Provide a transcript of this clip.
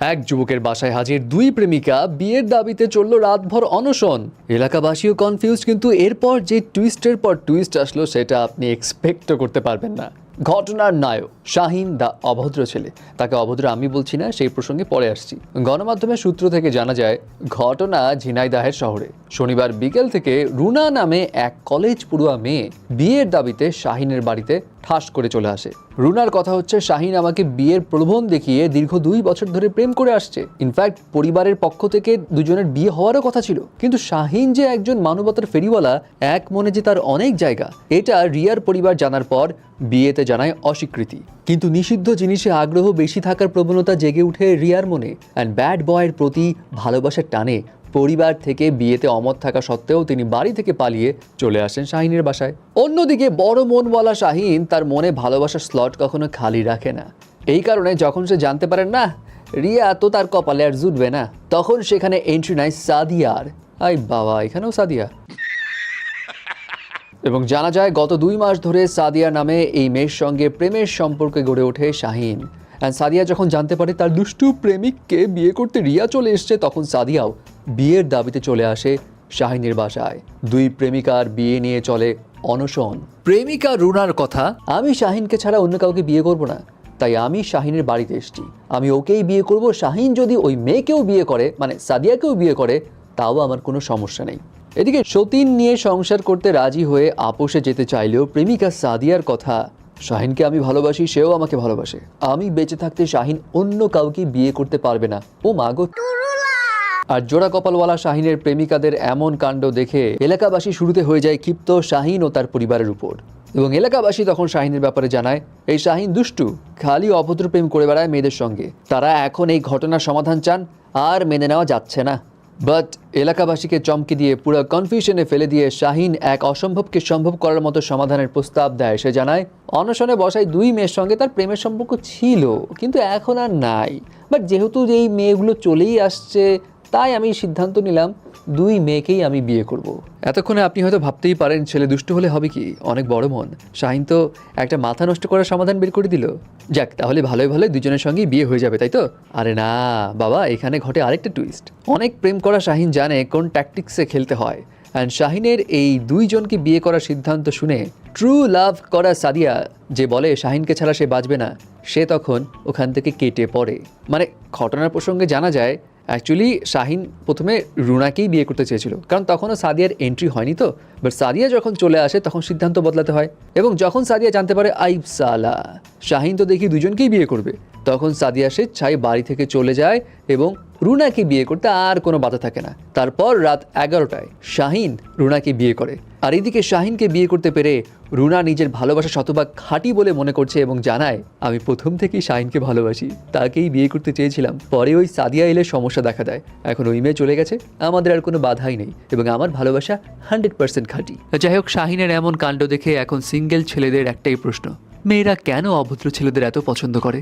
এক যুবকের বাসায় হাজির দুই প্রেমিকা বিয়ের দাবিতে চলল রাতভর অনশন। এলাকাবাসীও কনফিউজ কিন্তু এরপর যে টুইস্টের পর টুইস্ট আসলো, সেটা আপনি এক্সপেক্টও করতে পারবেন না। ঘটনার নায়ক। শাহিন দা অভদ্র ছেলে। তাকে অভদ্র আমি বলছি না, সেই প্রসঙ্গে পরে আসছি। গণমাধ্যমের সূত্র থেকে জানা যায়, ঘটনা ঝিনাইদাহের শহরে। শনিবার বিকেল থেকে রুনা নামে এক কলেজ পড়ুয়া মেয়ে বিয়ের দাবিতে শাহিনের বাড়িতে ঠাস করে চলে আসে। রুনার কথা হচ্ছে, শাহিন আমাকে বিয়ের প্রলোভন দেখিয়ে দীর্ঘ দুই বছর ধরে প্রেম করে আসছে। ইনফ্যাক্ট, পরিবারের পক্ষ থেকে দুজনের বিয়ে হওয়ারও কথা ছিল। কিন্তু শাহিন যে একজন মানবতার ফেরিওয়ালা, এক মনে যে তার অনেক জায়গা, এটা রিয়ার পরিবার জানার পর বিয়েতে জানায় অস্বীকৃতি। কিন্তু নিষিদ্ধ জিনিসে আগ্রহ বেশি থাকার প্রবণতা জেগে উঠে রিয়ার মনে। অ্যান্ড ব্যাড বয়ের প্রতি ভালোবাসার টানে পরিবার থেকে বিয়েতে অমত থাকা সত্ত্বেও তিনি বাড়ি থেকে পালিয়ে চলে আসেন শাহিনের বাসায়। অন্যদিকে বড় মনওয়ালা শাহিন তার মনে ভালোবাসার স্লট কখনো খালি রাখে না। এই কারণে যখন সে জানতে পারেন না, রিয়া তো তার কপালে আর জুটবে না, তখন সেখানে এন্ট্রি নেয় সাদিয়ার। আই বাবা, এখানেও সাদিয়া। এবং জানা যায় গত দুই মাস ধরে সাদিয়া নামে এই মেয়ের সঙ্গে প্রেমের সম্পর্কে গড়ে ওঠে শাহিন। অ্যান্ড সাদিয়া যখন জানতে পারে তার দুষ্টু প্রেমিককে বিয়ে করতে রিয়া চলে এসছে তখন সাদিয়াও বিয়ের দাবিতে চলে আসে শাহিনের বাসায়। দুই প্রেমিকার বিয়ে নিয়ে চলে অনশন। প্রেমিকা রুনার কথা? আমি শাহিনকে ছাড়া অন্য কাউকে বিয়ে করব না। তাই আমি শাহিনের বাড়িতে এসেছি। আমি ওকেই বিয়ে করব। শাহিন যদি ওই মেয়েকেও বিয়ে করে মানে সাদিয়াকেও বিয়ে করে তাও আমার কোনো সমস্যা নেই। এদিকে সতীন নিয়ে সংসার করতে রাজি হয়ে আপোষে যেতে চাইলেও প্রেমিকা সাদিয়ার কথা শাহিনকে আমি ভালোবাসি সেও আমাকে ভালোবাসে। আমি বেঁচে থাকতে শাহিন অন্য কাউকে বিয়ে করতে পারবে না। ও মাগো আর জোড়া কপালওয়ালা শাহিনের প্রেমিকাদের এমন কাণ্ড দেখে এলাকাবাসী শুরুতে হয়ে যায় ক্ষিপ্ত শাহিন ও তার পরিবারের উপর। এবং এলাকাবাসী তখন শাহিনের ব্যাপারে জানায় এই শাহিন দুষ্টু খালি অভদ্র প্রেম করে বেড়ায় মেয়েদের সঙ্গে। তারা এখন এই ঘটনার সমাধান চান আর মেনে নেওয়া যাচ্ছে না। বাট এলাকাবাসীকে চমকে দিয়ে পুরো কনফিউশনে ফেলে দিয়ে শাহিন এক অসম্ভবকে সম্ভব করার মতো সমাধানের প্রস্তাব দেয়। সে জানায়, অনশনে বসায় দুই মেয়ের সঙ্গে তার প্রেমের সম্পর্ক ছিল, কিন্তু এখন আর নাই। বাট যেহেতু এই মেয়েগুলো চলেই আসছে তাই আমি সিদ্ধান্ত নিলাম দুই মেয়েকেই আমি বিয়ে করব। এতক্ষণে আপনি হয়তো ভাবতেই পারেন, ছেলে দুষ্টু হলে হবে কি? অনেক বড় মন। শাহিন তো একটা মাথা নষ্ট করার সমাধান বের করে দিল। যাক, তাহলে ভালোই ভালোই দুজনের সঙ্গেই বিয়ে হয়ে যাবে, তাই তো? আরে না, বাবা, এখানে ঘটে আরেকটা টুইস্ট অনেক প্রেম করা শাহিন জানে কোন ট্যাকটিক্সে খেলতে হয়। অ্যান্ড শাহিনের এই দুইজনকে বিয়ে করার সিদ্ধান্ত শুনে ট্রু লাভ করা সাদিয়া যে বলে শাহিনকে ছাড়া সে বাঁচবে না, সে তখন ওখান থেকে কেটে পড়ে। মানে ঘটনার প্রসঙ্গে জানা যায় অ্যাকচুয়ালি শাহিন প্রথমে রুনাকেই বিয়ে করতে চেয়েছিল। কারণ তখনও সাদিয়ার এন্ট্রি হয়নি তো। বাট সাদিয়া যখন চলে আসে, তখন সিদ্ধান্ত বদলাতে হয়। এবং যখন সাদিয়া জানতে পারে আইব সালা শাহিন তো দেখি দুজনকেই বিয়ে করবে। তখন সাদিয়া সে চাই বাড়ি থেকে চলে যায় এবং রুনাকে বিয়ে করতে আর কোনো বাধা থাকে না। তারপর রাত এগারোটায় শাহিন রুনাকে বিয়ে করে। আর এদিকে শাহিনকে বিয়ে করতে পেরে রুনা নিজের ভালোবাসা শতভাগ খাঁটি বলে মনে করছে এবং জানায়, আমি প্রথম থেকেই শাহিনকে ভালোবাসি। তাকেই বিয়ে করতে চেয়েছিলাম। পরে ওই সাদিয়া এলে সমস্যা দেখা দেয়। এখন ওই মেয়ে চলে গেছে। আমাদের আর কোনো বাধাই নেই এবং আমার ভালোবাসা হান্ড্রেড পার্সেন্ট খাঁটি। যাই হোক শাহিনের এমন কাণ্ড দেখে এখন সিঙ্গেল ছেলেদের একটাই প্রশ্ন, মেয়েরা কেন অভদ্র ছেলেদের এত পছন্দ করে?